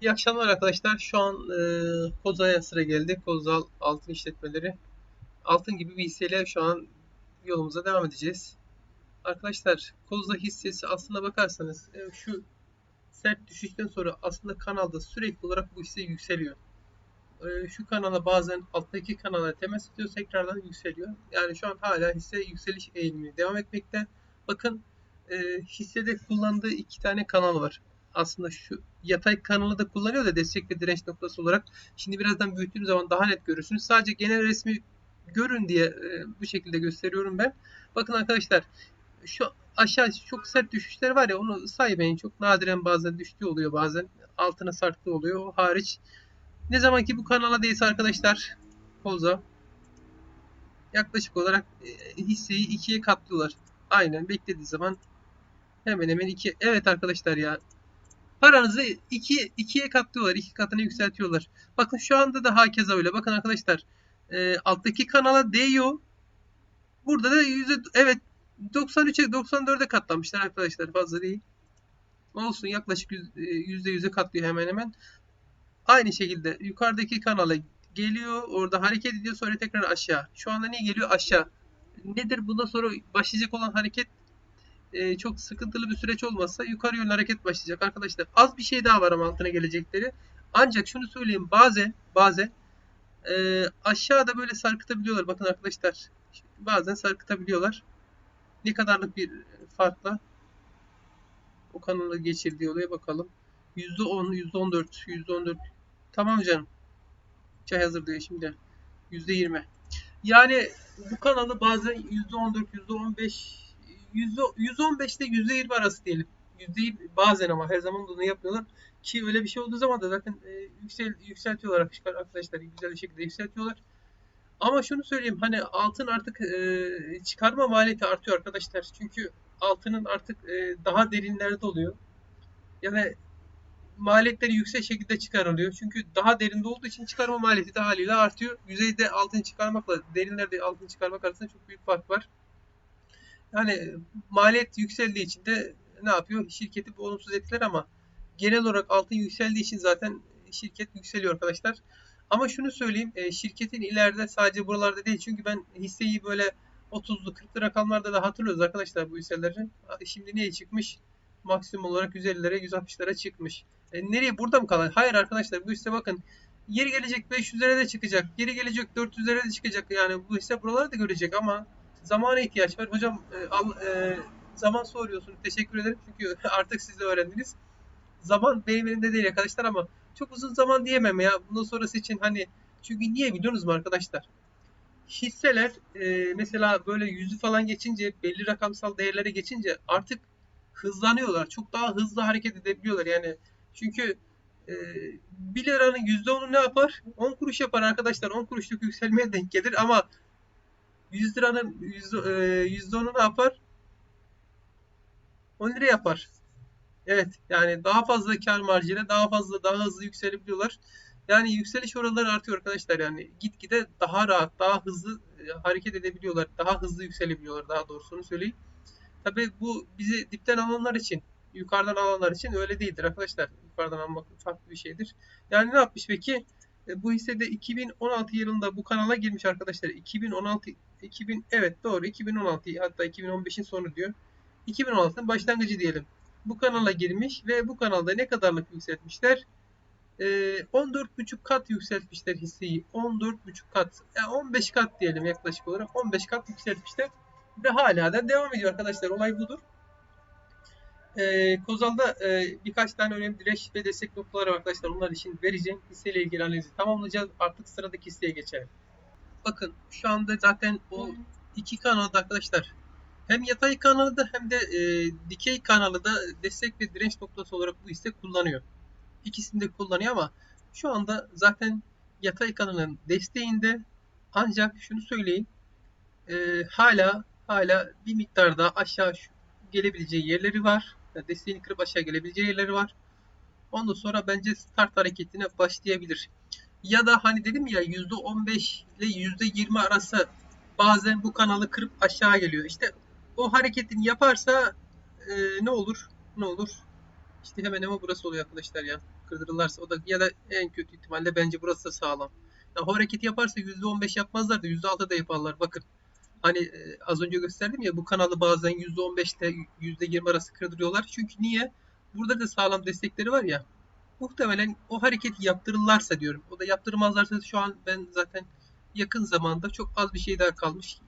İyi akşamlar arkadaşlar. Şu an e, Koza'ya sıra geldi. Kozal altın işletmeleri. Altın gibi bir hisseyle şu an yolumuza devam edeceğiz. Arkadaşlar Koza hissesi aslına bakarsanız e, şu sert düşüşten sonra aslında kanalda sürekli olarak bu hisse yükseliyor. E, şu kanala bazen alttaki kanala temas ediyor tekrardan yükseliyor. Yani şu an hala hisse yükseliş eğilimi devam etmekte. Bakın e, hissede kullandığı iki tane kanal var aslında şu yatay kanalı da kullanıyor da destek ve direnç noktası olarak. Şimdi birazdan büyüttüğüm zaman daha net görürsünüz. Sadece genel resmi görün diye e, bu şekilde gösteriyorum ben. Bakın arkadaşlar şu aşağı çok sert düşüşler var ya onu saymayın. Çok nadiren bazen düştüğü oluyor bazen altına sarktığı oluyor. O hariç ne zaman ki bu kanala değilse arkadaşlar Koza yaklaşık olarak e, hisseyi ikiye katlıyorlar. Aynen beklediği zaman hemen hemen iki. Evet arkadaşlar ya paranızı iki, ikiye katlıyorlar. iki katına yükseltiyorlar. Bakın şu anda da hakeza öyle. Bakın arkadaşlar e, alttaki kanala değiyor. Burada da yüzde evet 93'e 94'e katlamışlar arkadaşlar. Fazla değil. Olsun yaklaşık yüzde yüze katlıyor hemen hemen. Aynı şekilde yukarıdaki kanala geliyor. Orada hareket ediyor. Sonra tekrar aşağı. Şu anda ne geliyor? Aşağı. Nedir? Bundan sonra başlayacak olan hareket e, çok sıkıntılı bir süreç olmazsa yukarı yönlü hareket başlayacak arkadaşlar. Az bir şey daha var ama altına gelecekleri. Ancak şunu söyleyeyim bazen bazen e, aşağıda böyle sarkıtabiliyorlar. Bakın arkadaşlar bazen sarkıtabiliyorlar. Ne kadarlık bir farkla o kanalı geçirdiği oluyor bakalım. %10, %14, %14. Tamam canım. Çay hazır diyor şimdi. %20. Yani bu kanalı bazen %14, %15 %115 ile %20 arası diyelim. %20 bazen ama her zaman bunu yapmıyorlar. Ki öyle bir şey olduğu zaman da zaten e, yüksel, yükseltiyorlar arkadaşlar. Güzel bir şekilde yükseltiyorlar. Ama şunu söyleyeyim hani altın artık e, çıkarma maliyeti artıyor arkadaşlar. Çünkü altının artık e, daha derinlerde oluyor. Yani maliyetleri yüksek şekilde çıkarılıyor. Çünkü daha derinde olduğu için çıkarma maliyeti de haliyle artıyor. Yüzeyde altın çıkarmakla derinlerde altın çıkarmak arasında çok büyük fark var. Yani maliyet yükseldiği için de ne yapıyor? Şirketi bu olumsuz etkiler ama genel olarak altın yükseldiği için zaten şirket yükseliyor arkadaşlar. Ama şunu söyleyeyim, e, şirketin ileride sadece buralarda değil çünkü ben hisseyi böyle 30'lu 40'lı rakamlarda da hatırlıyoruz arkadaşlar bu hisselerin. Şimdi neye çıkmış? Maksimum olarak 150'lere 160'lara çıkmış. E, nereye? Burada mı kalan? Hayır arkadaşlar bu hisse bakın yeri gelecek 500'lere de çıkacak. Yeri gelecek 400'lere de çıkacak. Yani bu hisse buraları da görecek ama zamana ihtiyaç var. Hocam e, al, e, zaman soruyorsunuz. Teşekkür ederim çünkü artık siz de öğrendiniz. Zaman benim elimde değil arkadaşlar ama çok uzun zaman diyemem ya. Bundan sonrası için hani çünkü niye biliyorsunuz mu arkadaşlar? Hisseler e, mesela böyle yüzü falan geçince belli rakamsal değerlere geçince artık hızlanıyorlar. Çok daha hızlı hareket edebiliyorlar. Yani çünkü e, 1 liranın %10'u ne yapar? 10 kuruş yapar arkadaşlar. 10 kuruşluk yükselmeye denk gelir ama 100 liranın %10'u e, ne yapar? 10 lira yapar. Evet yani daha fazla kar marjıyla daha fazla daha hızlı yükselebiliyorlar. Yani yükseliş oranları artıyor arkadaşlar yani gitgide daha rahat daha hızlı e, hareket edebiliyorlar. Daha hızlı yükselebiliyorlar daha doğrusunu söyleyeyim. Tabi bu bizi dipten alanlar için yukarıdan alanlar için öyle değildir arkadaşlar. Yukarıdan almak farklı bir şeydir. Yani ne yapmış peki? E, bu hisse de 2016 yılında bu kanala girmiş arkadaşlar. 2016 2000 evet doğru 2016 hatta 2015'in sonu diyor. 2016'nın başlangıcı diyelim. Bu kanala girmiş ve bu kanalda ne kadarlık yükseltmişler? Ee, 14,5 kat yükseltmişler hisseyi. 14,5 kat. Yani 15 kat diyelim yaklaşık olarak. 15 kat yükseltmişler. Ve hala da devam ediyor arkadaşlar. Olay budur. Ee, Kozal'da e, birkaç tane önemli direnç ve destek noktaları var arkadaşlar. Onlar için vereceğim hisseyle ilgili analizi tamamlayacağız. Artık sıradaki hisseye geçelim. Bakın şu anda zaten o iki kanalda arkadaşlar hem yatay kanalı hem de e, dikey kanalı da destek ve direnç noktası olarak bu hisse kullanıyor. İkisini de kullanıyor ama şu anda zaten yatay kanalın desteğinde ancak şunu söyleyeyim e, hala hala bir miktar daha aşağı gelebileceği yerleri var. Desteğini kırıp aşağı gelebileceği yerleri var. Ondan sonra bence start hareketine başlayabilir. Ya da hani dedim ya %15 ile %20 arası bazen bu kanalı kırıp aşağı geliyor. İşte o hareketini yaparsa e, ne olur? Ne olur? İşte hemen hemen burası oluyor arkadaşlar ya. kırdırırlarsa o da ya da en kötü ihtimalle bence burası da sağlam. Ya o hareketi yaparsa %15 yapmazlar da %6 da yaparlar. Bakın hani e, az önce gösterdim ya bu kanalı bazen %15 ile %20 arası kırdırıyorlar. Çünkü niye? Burada da sağlam destekleri var ya. Muhtemelen o hareketi yaptırırlarsa diyorum. O da yaptırmazlarsa şu an ben zaten yakın zamanda çok az bir şey daha kalmış.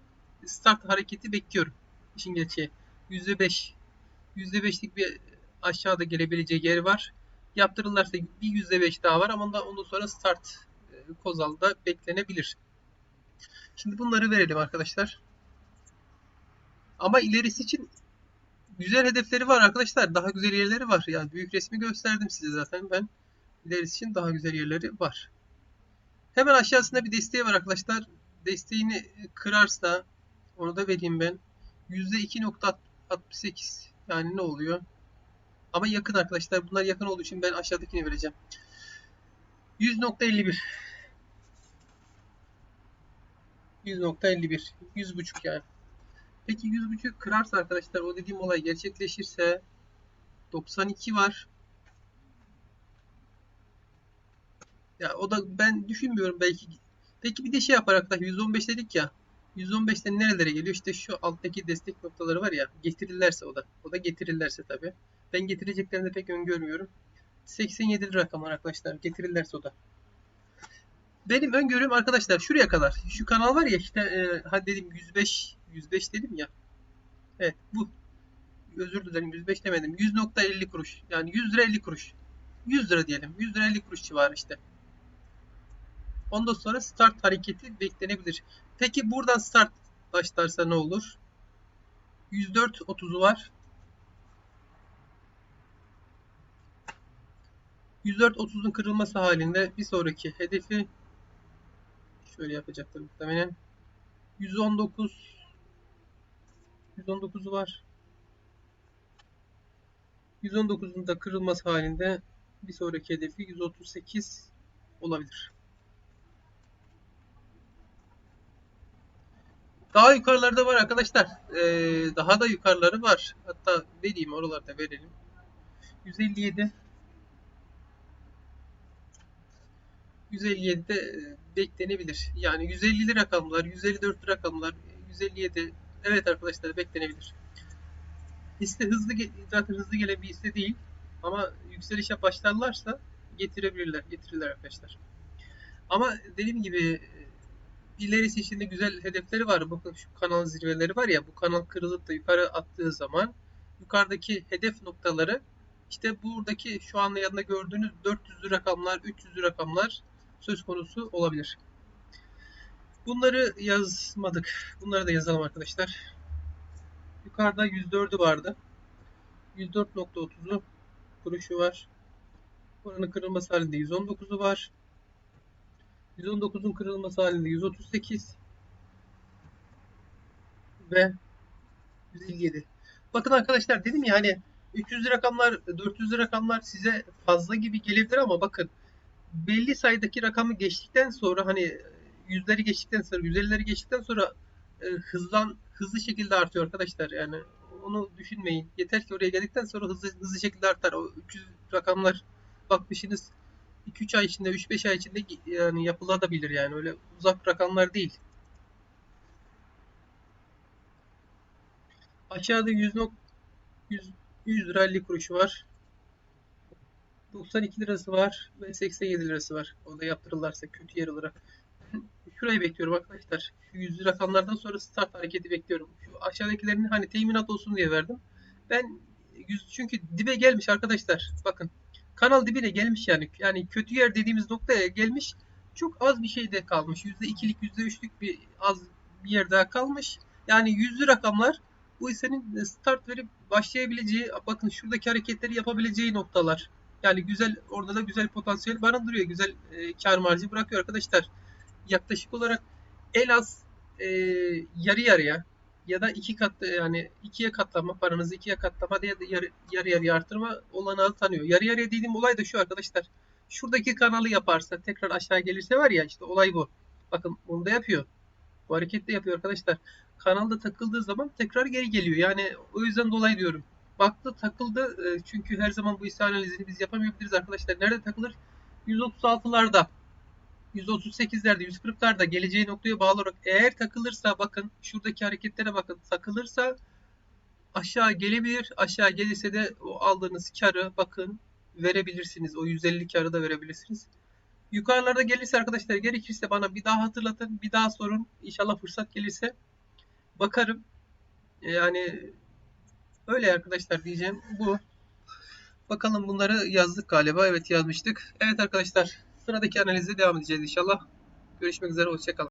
Start hareketi bekliyorum. İşin gerçeği. %5 %5'lik bir aşağıda gelebileceği yer var. Yaptırırlarsa bir %5 daha var ama ondan, ondan sonra start e, Kozal'da beklenebilir. Şimdi bunları verelim arkadaşlar. Ama ilerisi için güzel hedefleri var arkadaşlar. Daha güzel yerleri var. Yani büyük resmi gösterdim size zaten ben. İlerisi için daha güzel yerleri var. Hemen aşağısında bir desteği var arkadaşlar. Desteğini kırarsa onu da vereyim ben. %2.68 yani ne oluyor? Ama yakın arkadaşlar. Bunlar yakın olduğu için ben aşağıdakini vereceğim. 100.51 100.51 100.5 yani. Peki 100.5 kırarsa arkadaşlar o dediğim olay gerçekleşirse 92 var. Ya o da ben düşünmüyorum belki. Peki bir de şey yapar arkadaşlar 115 dedik ya. 115'ten nerelere geliyor? İşte şu alttaki destek noktaları var ya. Getirirlerse o da. O da getirirlerse tabi. Ben getireceklerini de pek öngörmüyorum. 87 rakam arkadaşlar. Getirirlerse o da. Benim öngörüm arkadaşlar şuraya kadar. Şu kanal var ya işte e, hadi dedim 105 105 dedim ya. Evet bu. Özür dilerim 105 demedim. 100.50 kuruş. Yani 100 lira 50 kuruş. 100 lira diyelim. 100 lira 50 kuruş civarı işte. Ondan sonra start hareketi beklenebilir. Peki buradan start başlarsa ne olur? 104.30'u var. 104.30'un kırılması halinde bir sonraki hedefi şöyle yapacaktır muhtemelen. 119 119'u var. 119'un da kırılması halinde bir sonraki hedefi 138 olabilir. Daha yukarılarda var arkadaşlar. Ee, daha da yukarıları var. Hatta vereyim oralarda verelim. 157 157'de e, beklenebilir. Yani 150'li rakamlar, 154'lü rakamlar, 157 evet arkadaşlar beklenebilir. Hisse hızlı zaten hızlı gelen bir hisse değil ama yükselişe başlarlarsa getirebilirler, getirirler arkadaşlar. Ama dediğim gibi ilerisi için de güzel hedefleri var. Bakın şu kanal zirveleri var ya bu kanal kırılıp da yukarı attığı zaman yukarıdaki hedef noktaları işte buradaki şu anda yanında gördüğünüz 400'lü rakamlar, 300'lü rakamlar söz konusu olabilir. Bunları yazmadık. Bunları da yazalım arkadaşlar. Yukarıda 104'ü vardı. 104.30'u kuruşu var. Buranın kırılması halinde 119'u var. 119'un kırılması halinde 138 ve 157. Bakın arkadaşlar dedim ya hani 300 rakamlar, 400 rakamlar size fazla gibi gelebilir ama bakın belli sayıdaki rakamı geçtikten sonra hani yüzleri geçtikten sonra, yüzleri geçtikten sonra e, hızlan hızlı şekilde artıyor arkadaşlar. Yani onu düşünmeyin. Yeter ki oraya geldikten sonra hızlı hızlı şekilde artar. O 300 rakamlar bakmışsınız 2-3 ay içinde, 3-5 ay içinde yani yapılabilir yani. Öyle uzak rakamlar değil. Aşağıda 100, 100, 100 lira 50 kuruşu var. 92 lirası var ve 87 lirası var. O da yaptırırlarsa kötü yer olarak. Şurayı bekliyorum arkadaşlar. Şu 100 rakamlardan sonra start hareketi bekliyorum. Şu aşağıdakilerini hani teminat olsun diye verdim. Ben çünkü dibe gelmiş arkadaşlar. Bakın kanal dibine gelmiş yani. Yani kötü yer dediğimiz noktaya gelmiş. Çok az bir şey de kalmış. %2'lik %3'lük bir az bir yer daha kalmış. Yani yüzlü rakamlar bu hissenin start verip başlayabileceği bakın şuradaki hareketleri yapabileceği noktalar. Yani güzel orada da güzel potansiyel barındırıyor. Güzel e, kar marjı bırakıyor arkadaşlar. Yaklaşık olarak en az e, yarı yarıya ya da iki kat yani ikiye katlama paranızı ikiye katlama ya da yarı, yarı yarıya artırma olanağı tanıyor. Yarı yarıya dediğim olay da şu arkadaşlar. Şuradaki kanalı yaparsa tekrar aşağı gelirse var ya işte olay bu. Bakın bunu da yapıyor. Bu hareket de yapıyor arkadaşlar. Kanalda takıldığı zaman tekrar geri geliyor. Yani o yüzden dolayı diyorum. Baktı takıldı. E, çünkü her zaman bu hisse analizini biz yapamayabiliriz arkadaşlar. Nerede takılır? 136'larda 138'lerde 140'larda geleceği noktaya bağlı olarak eğer takılırsa bakın şuradaki hareketlere bakın takılırsa aşağı gelebilir. Aşağı gelirse de o aldığınız karı bakın verebilirsiniz. O 150 karı da verebilirsiniz. Yukarılarda gelirse arkadaşlar gerekirse bana bir daha hatırlatın. Bir daha sorun. İnşallah fırsat gelirse bakarım. Yani öyle arkadaşlar diyeceğim. Bu. Bakalım bunları yazdık galiba. Evet yazmıştık. Evet arkadaşlar sıradaki analize devam edeceğiz inşallah. Görüşmek üzere. Hoşçakalın.